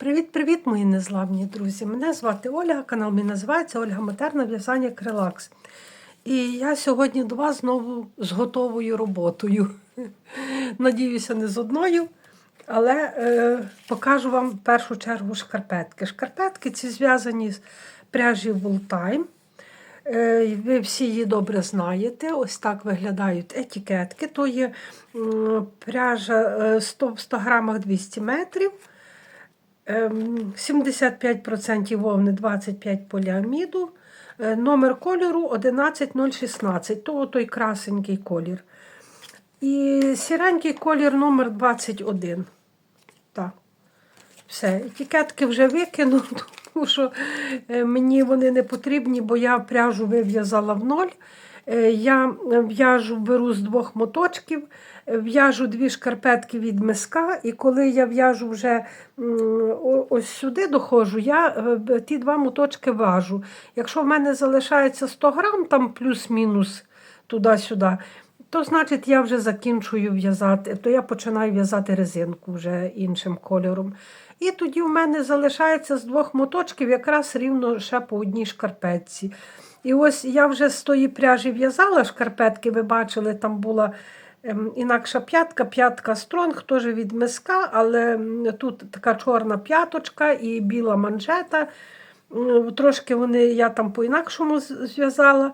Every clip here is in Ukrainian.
Привіт-привіт, мої незламні друзі! Мене звати Ольга, канал мій називається Ольга Матерна В'язання Крелакс. І я сьогодні до вас знову з готовою роботою. Надіюся, не з одною, але е, покажу вам в першу чергу шкарпетки. Шкарпетки ці зв'язані з пряжі Wooltime. Е, Ви всі її добре знаєте. Ось так виглядають етикетки. То є пряжа е, 100 в 100 грамах 200 метрів. Ем, 75% вовни, 25 поліаміду. Е, Номер кольору 11016, то той красенький колір. І сіренький колір номер 21. Так. Все, етикетки вже викину, тому що е, мені вони не потрібні, бо я пряжу вив'язала в ноль. Е, Я в'яжу, беру з двох моточків, е, в'яжу дві шкарпетки від миска, і коли я в'яжу вже ось сюди доходжу, я е, ті два моточки важу. Якщо в мене залишається 100 грам, там плюс-мінус туди-сюди, то значить я вже закінчую в'язати, то я починаю в'язати резинку вже іншим кольором. І тоді в мене залишається з двох моточків якраз рівно ще по одній шкарпетці. І ось я вже з тої пряжі в'язала шкарпетки, ви бачили, там була ем, інакша п'ятка, п'ятка стронг, теж від миска, але тут така чорна п'яточка і біла манжета. Трошки вони я там по-інакшому зв'язала.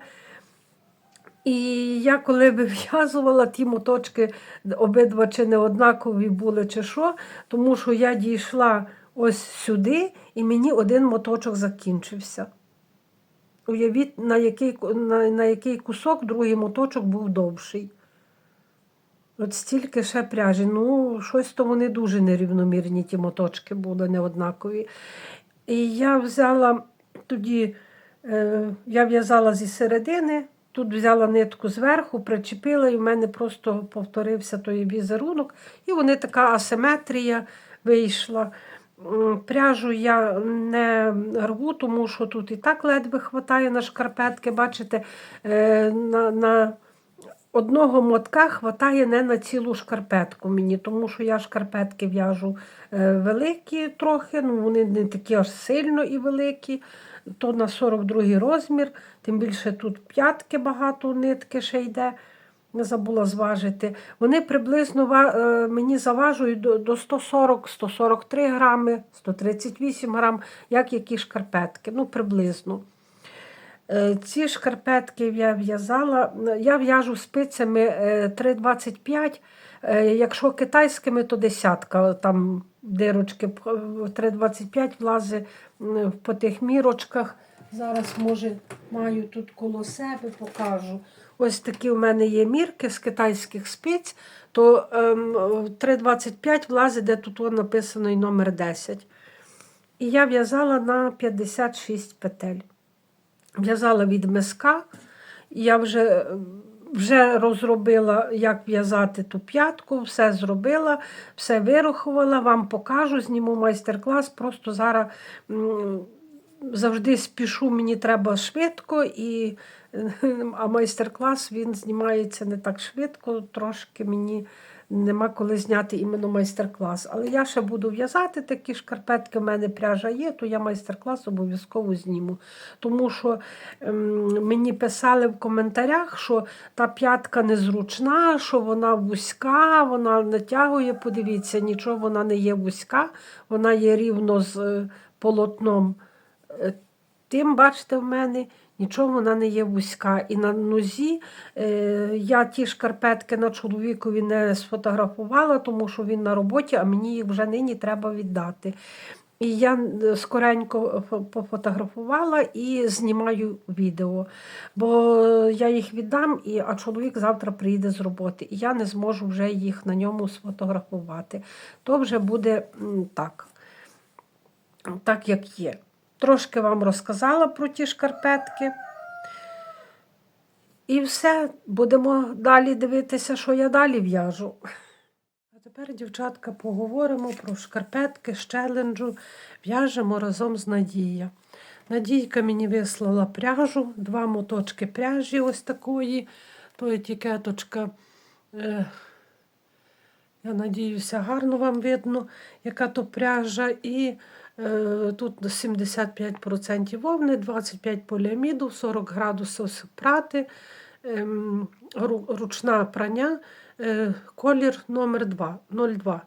І я коли вив'язувала ті моточки, обидва чи не однакові були, чи що, тому що я дійшла ось сюди, і мені один моточок закінчився. Уявіть, на який, на, на який кусок другий моточок був довший. От стільки ще пряжі. Ну, щось то вони дуже нерівномірні, ті моточки були неоднакові. І я взяла тоді, е, я в'язала зі середини, тут взяла нитку зверху, причепила, і в мене просто повторився той візерунок. І вони така асиметрія вийшла. Пряжу я не рву, тому що тут і так ледве хватає на шкарпетки. Бачите, е, на, на одного мотка хватає не на цілу шкарпетку мені, тому що я шкарпетки в'яжу е, великі трохи, ну вони не такі аж сильно і великі. То на 42 розмір, тим більше тут п'ятки багато нитки ще йде. Не забула зважити. Вони приблизно е, мені заважують до, до 140-143 грами, 138 грам, як які шкарпетки. Ну, приблизно. Е, Ці шкарпетки я в'язала. Я в'яжу спицями е, 3,25. Е, Якщо китайськими, то десятка. Там дирочки 3,25 влазить по тих мірочках. Зараз, може, маю тут коло себе, покажу. Ось такі у мене є мірки з китайських спиць, то ем, 3,25 влазить, де тут написано і номер 10. І я в'язала на 56 петель в'язала від миска. Я вже, вже розробила, як в'язати ту п'ятку, все зробила, все вирахувала, вам покажу, зніму майстер-клас. Просто зараз завжди спішу, мені треба швидко, і, а майстер-клас він знімається не так швидко, трошки мені. Нема коли зняти іменно майстер-клас. Але я ще буду в'язати такі шкарпетки, в мене пряжа є, то я майстер-клас обов'язково зніму. Тому що ем, мені писали в коментарях, що та п'ятка незручна, що вона вузька, вона натягує. Подивіться, нічого вона не є вузька, вона є рівно з е, полотном. Е, Тим, бачите, в мене нічого вона не є вузька. І на нозі е, я ті шкарпетки на чоловікові не сфотографувала, тому що він на роботі, а мені їх вже нині треба віддати. І я е, скоренько пофотографувала і знімаю відео. Бо я їх віддам, і, а чоловік завтра приїде з роботи. І я не зможу вже їх на ньому сфотографувати. То вже буде так так, як є. Трошки вам розказала про ті шкарпетки. І все, будемо далі дивитися, що я далі в'яжу. А тепер, дівчатка, поговоримо про шкарпетки з челенджу. В'яжемо разом з Надія. Надійка мені вислала пряжу, два моточки пряжі ось такої, то етикеточка. Е, Я надіюся, гарно вам видно, яка то пряжа. І тут 75% вовни, 25 поліаміду, 40 градусів прати, ем, ручна прання, е, колір номер 2, 02.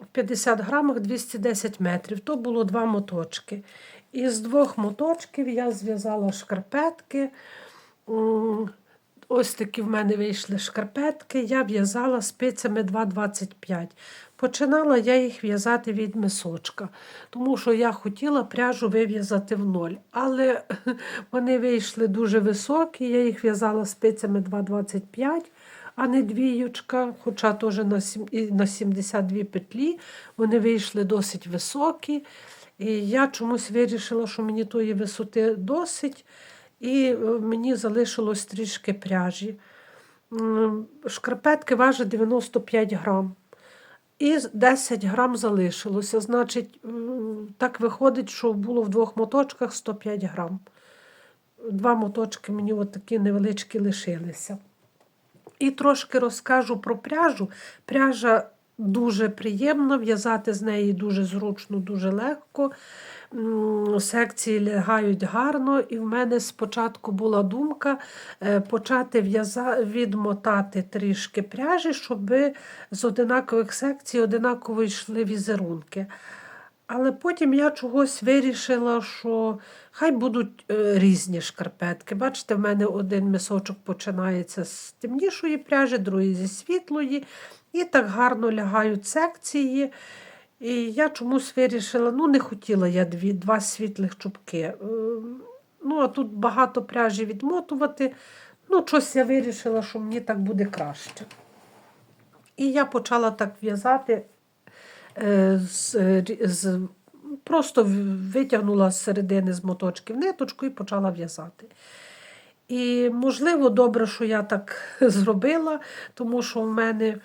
В 50 грамах 210 метрів. То було два моточки. Із двох моточків я зв'язала шкарпетки. Ось такі в мене вийшли шкарпетки. Я в'язала спицями 2,25. Починала я їх в'язати від мисочка, тому що я хотіла пряжу вив'язати в ноль. Але вони вийшли дуже високі. Я їх в'язала спицями 2,25, а не двіючка, хоча теж на 72 петлі. Вони вийшли досить високі. І я чомусь вирішила, що мені тої висоти досить. І е, мені залишилось трішки пряжі. Шкарпетки важать 95 грам. І 10 грам залишилося. Значить, так виходить, що було в двох моточках 105 грам. Два моточки мені такі невеличкі лишилися. І трошки розкажу про пряжу. Пряжа дуже приємна, в'язати з неї дуже зручно, дуже легко. Секції лягають гарно, і в мене спочатку була думка е, почати відмотати трішки пряжі, щоб з одинакових секцій одинаково йшли візерунки. Але потім я чогось вирішила, що хай будуть е, різні шкарпетки. Бачите, в мене один мисочок починається з темнішої пряжі, другий зі світлої. І так гарно лягають секції. І я чомусь вирішила, ну не хотіла я дві, два світлих чубки. Е, Ну, а тут багато пряжі відмотувати. Ну, щось я вирішила, що мені так буде краще. І я почала так в'язати е, з, з, просто витягнула з середини з моточків ниточку і почала в'язати. І, можливо, добре, що я так зробила, тому що в мене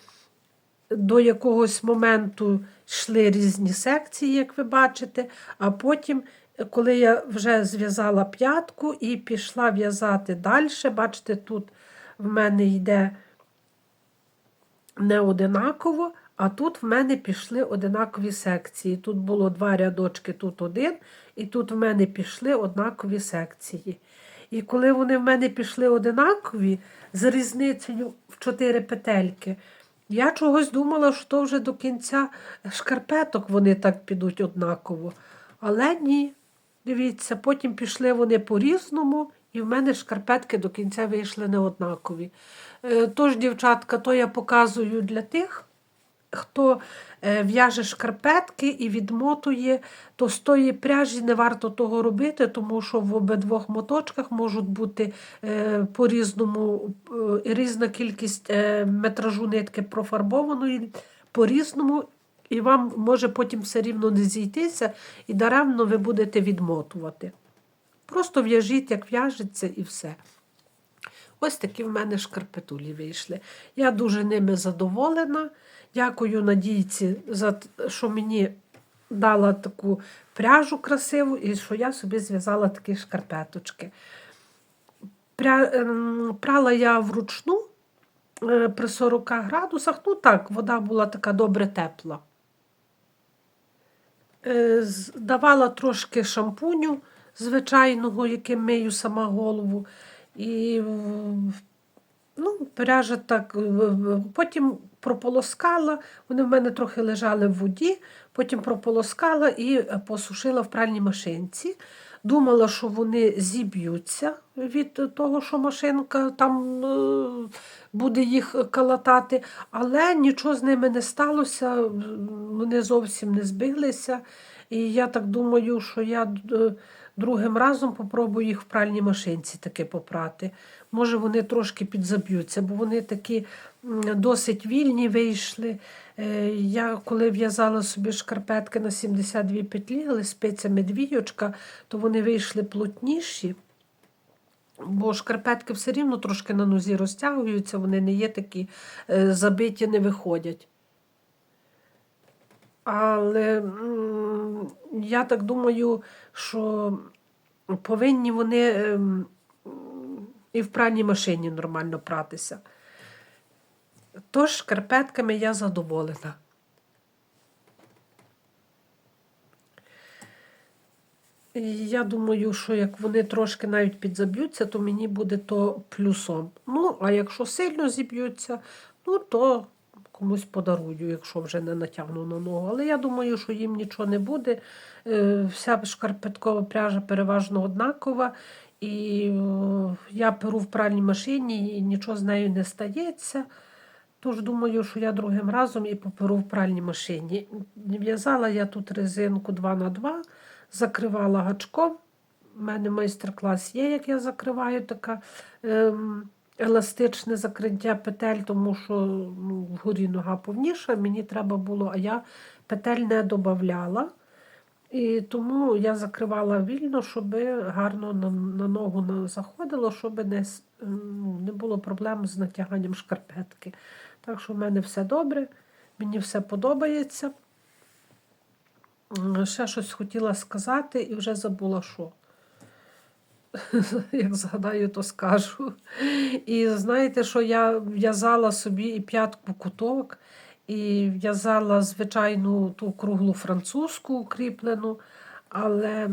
до якогось моменту йшли різні секції, як ви бачите, а потім, коли я вже зв'язала п'ятку і пішла в'язати далі, бачите, тут в мене йде не одинаково, а тут в мене пішли одинакові секції. Тут було два рядочки, тут один, і тут в мене пішли однакові секції. І коли вони в мене пішли одинакові, з різницею в чотири петельки, я чогось думала, що то вже до кінця шкарпеток вони так підуть однаково. Але ні. Дивіться, потім пішли вони по-різному, і в мене шкарпетки до кінця вийшли не однакові. Е, Тож, дівчатка, то я показую для тих, хто е, в'яже шкарпетки і відмотує, то з тої пряжі не варто того робити, тому що в обидвох моточках можуть бути е, по-різному е, різна кількість метражу нитки профарбованої по-різному, і вам може потім все рівно не зійтися, і даремно ви будете відмотувати. Просто в'яжіть, як в'яжеться, і все. Ось такі в мене шкарпетулі вийшли. Я дуже ними задоволена. Дякую Надійці, за що мені дала таку пряжу красиву і що я собі зв'язала такі шкарпеточки. Пря... ем, Прала я вручну е, при 40 градусах. Ну так, вода була така добре тепла. Е, Давала трошки шампуню звичайного, яким мию сама голову. І ну, пряжа так. Потім прополоскала, вони в мене трохи лежали в воді, потім прополоскала і е, посушила в пральній машинці. Думала, що вони зіб'ються від того, що машинка там е, буде їх калатати, але нічого з ними не сталося, вони зовсім не збилися. І я так думаю, що я е, другим разом попробую їх в пральній машинці таки попрати. Може, вони трошки підзаб'ються, бо вони такі досить вільні вийшли. Е, Я коли в'язала собі шкарпетки на 72 петлі, але спицями двійочка, то вони вийшли плотніші. Бо шкарпетки все рівно трошки на нозі розтягуються, вони не є такі е, забиті, не виходять. Але я так думаю, що повинні вони ем, і в пральній машині нормально пратися. Тож шкарпетками я задоволена. Я думаю, що як вони трошки навіть підзаб'ються, то мені буде то плюсом. Ну, а якщо сильно зіб'ються, ну то комусь подарую, якщо вже не натягну на ногу. Але я думаю, що їм нічого не буде. Е, Вся шкарпеткова пряжа переважно однакова. І е, я перу в пральній машині і нічого з нею не стається. Тож думаю, що я другим разом і поперу в пральній машині. В'язала я тут резинку 2х2, закривала гачком. У мене майстер-клас є, як я закриваю таке ем, еластичне закриття петель, тому що ну, вгорі нога повніша, мені треба було, а я петель не додавала. І тому я закривала вільно, щоб гарно на, на ногу заходило, щоб не, не було проблем з натяганням шкарпетки. Так що в мене все добре, мені все подобається. Ще щось хотіла сказати і вже забула, що. Як згадаю, то скажу. І знаєте, що я в'язала собі і п'ятку куток, і в'язала звичайну ту круглу французьку укріплену, але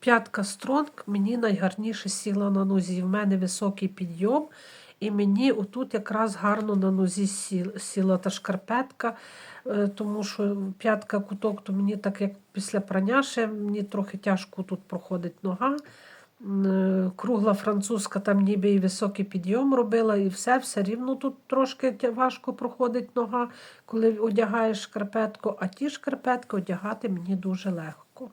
п'ятка стронг мені найгарніше сіла на нозі. В мене високий підйом, і мені отут якраз гарно на нозі сіла та шкарпетка, е, тому що п'ятка куток, то мені так як після прання ще мені трохи тяжко тут проходить нога. Е, Кругла французька, там ніби і високий підйом робила, і все, все рівно тут трошки важко проходить нога, коли одягаєш шкарпетку, а ті шкарпетки одягати мені дуже легко.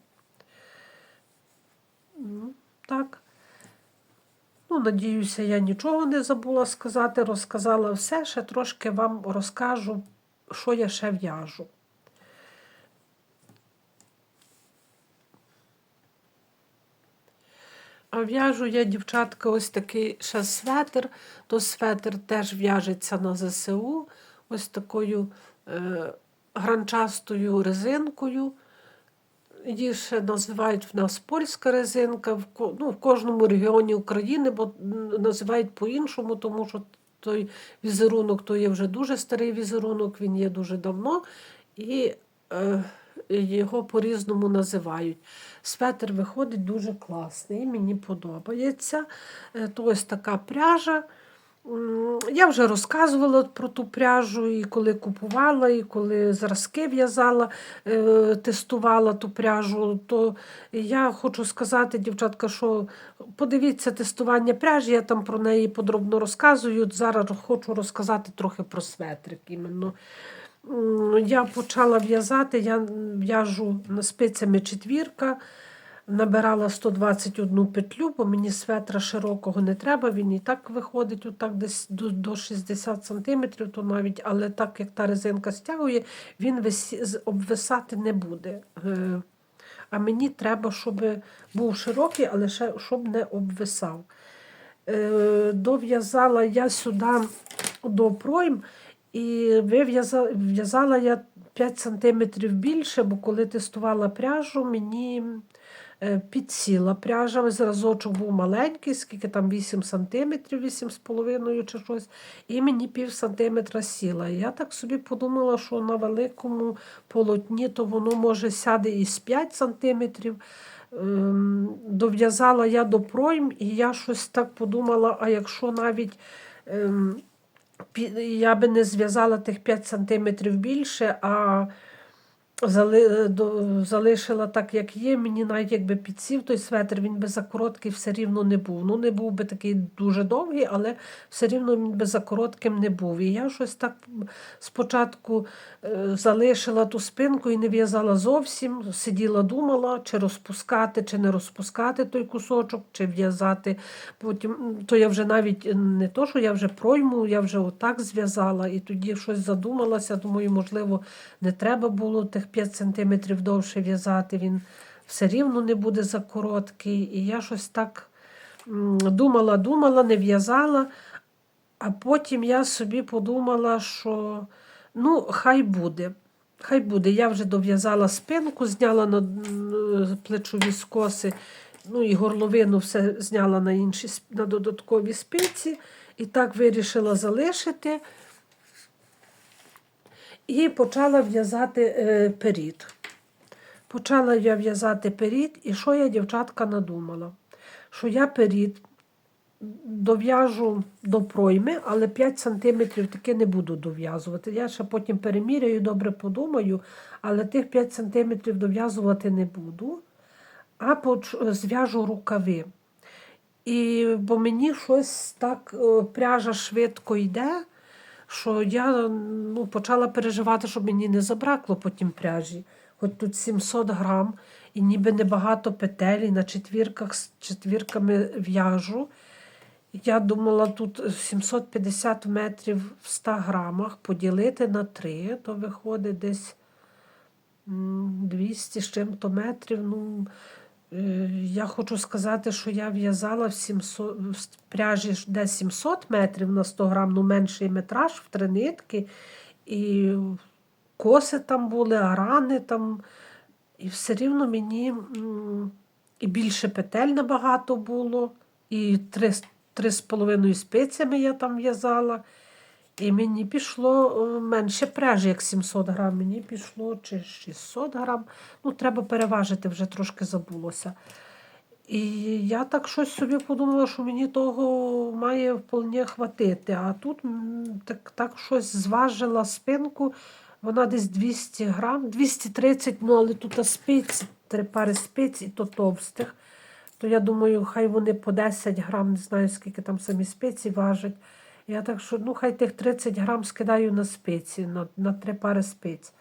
Ну, Так. Ну, надіюся, я нічого не забула сказати, розказала все, ще трошки вам розкажу, що я ще в'яжу. А в'яжу я, дівчатка, ось такий ще светр. То светр теж в'яжеться на ЗСУ, ось такою е, гранчастою резинкою. Її ще називають в нас польська резинка, в, ну, в кожному регіоні України, бо називають по-іншому, тому що той візерунок то є вже дуже старий візерунок, він є дуже давно, і е, його по-різному називають. Светр виходить дуже класний, мені подобається. Е, То ось така пряжа. Я вже розказувала про ту пряжу, і коли купувала, і коли зразки в'язала, е, тестувала ту пряжу, то я хочу сказати, дівчатка, що подивіться тестування пряжі, я там про неї подробно розказую. Зараз хочу розказати трохи про светрик іменно. Я почала в'язати, я в'яжу спицями четвірка. Набирала 121 петлю, бо мені светра широкого не треба. Він і так виходить отак десь до, до 60 см, то навіть, але так як та резинка стягує, він висі, обвисати не буде. Е, А мені треба, щоб був широкий, але ще щоб не обвисав. Е, Дов'язала я сюди до пройм, і вив'яза- в'язала я 5 см більше, бо коли тестувала пряжу, мені підсіла пряжа. Зразочок був маленький, скільки там 8 см, 8,5 чи щось, і мені пів сантиметра сіла. Я так собі подумала, що на великому полотні то воно може сяде із 5 сантиметрів. Ем, Дов'язала я до пройм, і я щось так подумала, а якщо навіть ем, я би не зв'язала тих 5 сантиметрів більше, а залишила так, як є. Мені навіть якби підсів той светр, він би за короткий все рівно не був. Ну, не був би такий дуже довгий, але все рівно він би за коротким не був. І я щось так спочатку е, залишила ту спинку і не в'язала зовсім. Сиділа, думала, чи розпускати, чи не розпускати той кусочок, чи в'язати. Потім то я вже навіть не то, що я вже пройму, я вже отак зв'язала, і тоді щось задумалася. Думаю, можливо, не треба було тих 5 сантиметрів довше в'язати. Він все рівно не буде за короткий. І я щось так думала, думала, не в'язала. А потім я собі подумала, що ну, хай буде. Хай буде. Я вже дов'язала спинку, зняла на плечові скоси, ну і горловину все зняла на інші на додаткові спиці. І так вирішила залишити. І почала в'язати е, перід. Почала я в'язати перід, і що я, дівчатка, надумала? Що я перід дов'яжу до пройми, але 5 см таки не буду дов'язувати. Я ще потім переміряю, добре подумаю, але тих 5 см дов'язувати не буду, а зв'яжу рукави. І, бо мені щось так пряжа швидко йде, що я ну, почала переживати, щоб мені не забракло потім пряжі. Хоч тут 700 грам, і ніби небагато петель, і на четвірках з четвірками в'яжу. Я думала, тут 750 метрів в 100 грамах поділити на 3, то виходить десь 200 з чим-то метрів. Ну, я хочу сказати, що я в'язала в 700, в пряжі де 700 метрів на 100 грам, ну менший метраж в три нитки. І коси там були, арани там. І все рівно мені і більше петель набагато було, і три, три з половиною спицями я там в'язала. І мені пішло е, менше пряжі, як 700 грам. Мені пішло чи 600 грам. Ну, треба переважити, вже трошки забулося. І я так щось собі подумала, що мені того має вполне хватити. А тут так, так щось зважила спинку, вона десь 200 грам, 230, ну але тут спиці, три пари спиць і то товстих. То я думаю, хай вони по 10 грам, не знаю, скільки там самі спиці важать. Я так що, ну, хай тих 30 грам скидаю на спиці, на, на три пари спиць.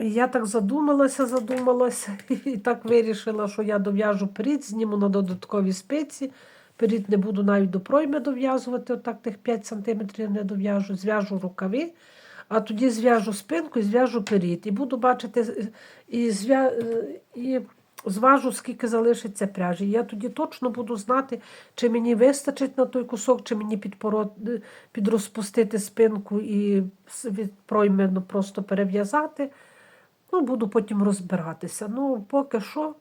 І я так задумалася, задумалася, і так вирішила, що я дов'яжу перід, зніму на додаткові спиці. Перід не буду навіть до пройми дов'язувати, отак тих 5 см не дов'яжу, зв'яжу рукави, а тоді зв'яжу спинку і зв'яжу перід. І буду бачити, і, зв'я... е, і зважу, скільки залишиться пряжі. Я тоді точно буду знати, чи мені вистачить на той кусок, чи мені підрозпустити спинку і ну, просто перев'язати. Ну, буду потім розбиратися. Ну, поки що,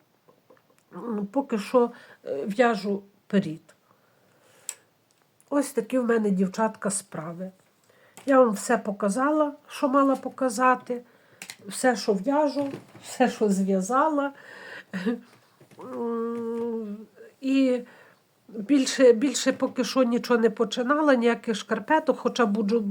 поки що е, в'яжу перід. Ось такі в мене, дівчатка, справи. Я вам все показала, що мала показати, все, що в'яжу, все, що зв'язала. М, І більше, більше поки що нічого не починала, ніяких шкарпеток, хоча буду,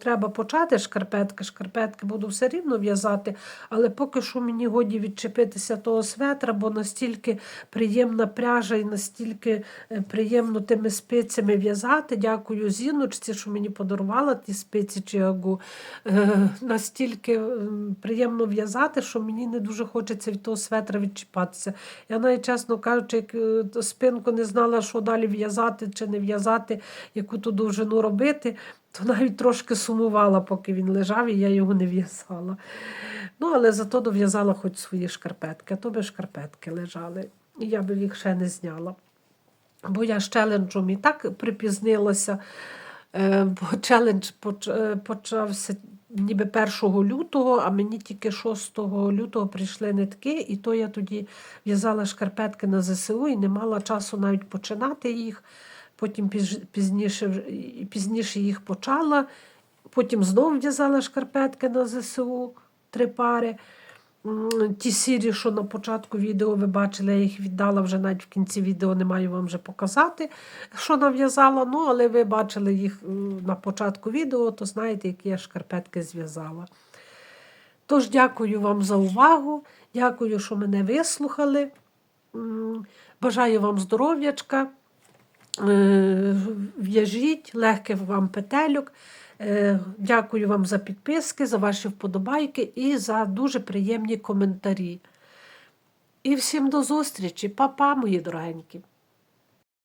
треба почати шкарпетки, шкарпетки буду все рівно в'язати, але поки що мені годі відчепитися того светра, бо настільки приємна пряжа і настільки е, приємно тими спицями в'язати. Дякую Зіночці, що мені подарувала ті спиці Чиагу. Е, Настільки приємно в'язати, що мені не дуже хочеться від того светра відчіпатися. Я навіть, чесно кажучи, як е, спинку не знала, що далі в'язати чи не в'язати, яку ту довжину робити, то навіть трошки сумувала, поки він лежав, і я його не в'язала. Ну, але зато дов'язала хоч свої шкарпетки, а то би шкарпетки лежали, і я би їх ще не зняла. Бо я з челенджем і так припізнилася, е, бо челендж е, почався ніби 1 лютого, а мені тільки 6 лютого прийшли нитки, і то я тоді в'язала шкарпетки на ЗСУ і не мала часу навіть починати їх. Потім пізніше, пізніше їх почала. Потім знову в'язала шкарпетки на ЗСУ, три пари. Ті сірі, що на початку відео ви бачили, я їх віддала вже навіть в кінці відео, не маю вам вже показати, що нав'язала. Ну, але ви бачили їх на початку відео, то знаєте, які я шкарпетки зв'язала. Тож, дякую вам за увагу. Дякую, що мене вислухали. Бажаю вам здоров'ячка. Е, В'яжіть, легких вам петельок. Е, Дякую вам за підписки, за ваші вподобайки і за дуже приємні коментарі. І всім до зустрічі, Па-па, мої дорогенькі.